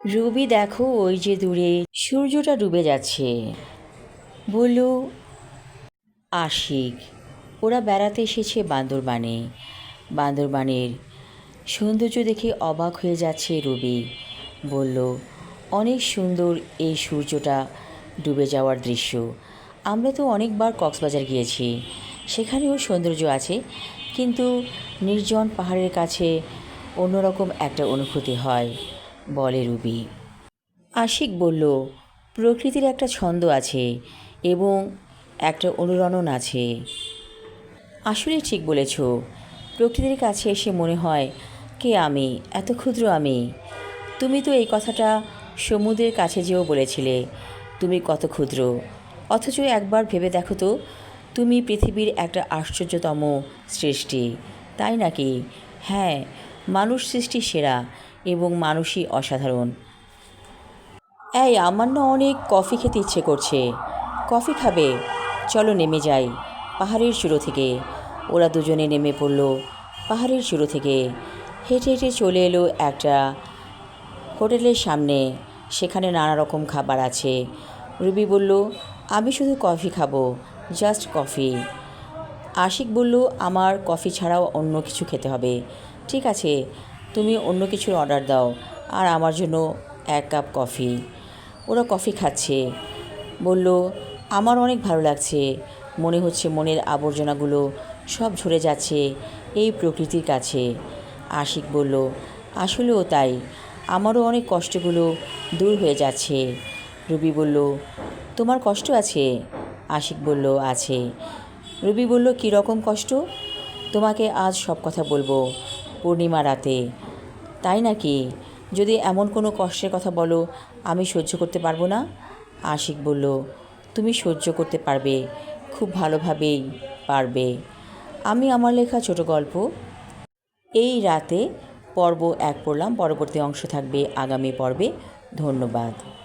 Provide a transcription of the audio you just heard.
রবি দেখো ওই যে দূরে সূর্যটা ডুবে যাচ্ছে। বলল, আশিক, ওরা বেড়াতে এসেছে বান্দরবানে। বান্দরবানের সৌন্দর্য দেখে অবাক হয়ে যাচ্ছে রবি। বলল, অনেক সুন্দর এই সূর্যটা ডুবে যাওয়ার দৃশ্য। আমরা তো অনেকবার কক্সবাজার গিয়েছি। সেখানেও সৌন্দর্য আছে, কিন্তু নির্জন পাহাড়ের কাছে অন্যরকম একটা অনুভূতি হয়। বলে রুবি। আশিক বলল, প্রকৃতির একটা ছন্দ আছে এবং একটা অনুরণন আছে। আসলে ঠিক বলেছ। প্রকৃতির কাছে এসে মনে হয়, কে আমি? এত ক্ষুদ্র আমি। তুমি তো এই কথাটা সমুদ্রের কাছে যেও বলেছিলে, তুমি কত ক্ষুদ্র। অথচ একবার ভেবে দেখো তো, তুমি পৃথিবীর একটা আশ্চর্যতম সৃষ্টি। তাই নাকি? হ্যাঁ মানুষ সৃষ্টি সেরা। এবং মানুষই অসাধারণ। এই, আমার না অনেক কফি খেতে ইচ্ছে করছে। কফি খাবে। চলো নেমে যাই পাহাড়ের চূড়ো থেকে। ওরা দুজনে নেমে পড়ল পাহাড়ের চূড়ো থেকে। হেঁটে হেঁটে চলে এলো একটা হোটেলের সামনে। সেখানে নানা রকম খাবার আছে। রুবি বলল, আমি শুধু কফি খাব, জাস্ট কফি। আশিক বলল, আমার কফি ছাড়াও অন্য কিছু খেতে হবে। ঠিক আছে তুমি অন্য কিছুর অর্ডার দাও, আর আমার জন্য এক কাপ কফি ওরা কফি খাচ্ছে। বলল, আমার অনেক ভালো লাগছে। মনে হচ্ছে মনের আবর্জনাগুলো সব ঝরে যাচ্ছে এই প্রকৃতির কাছে। আশিক বলল, আসলেও তাই। আমারও অনেক কষ্টগুলো দূর হয়ে যাচ্ছে। রুবি বলল, তোমার কষ্ট আছে? আশিক বলল, আছে। রবি বলল, কী রকম কষ্ট? তোমাকে আজ সব কথা বলব। পূর্ণিমা রাতে। তাই নাকি? যদি এমন কোনো কষ্টের কথা বলো, আমি সহ্য করতে পারব না? আশিক বলল, তুমি সহ্য করতে পারবে, খুব ভালোভাবেই পারবে। আমি আমার লেখা ছোট গল্প। এই রাতে পর্ব এক পড়লাম, পরবর্তী অংশ থাকবে আগামী পর্বে। ধন্যবাদ।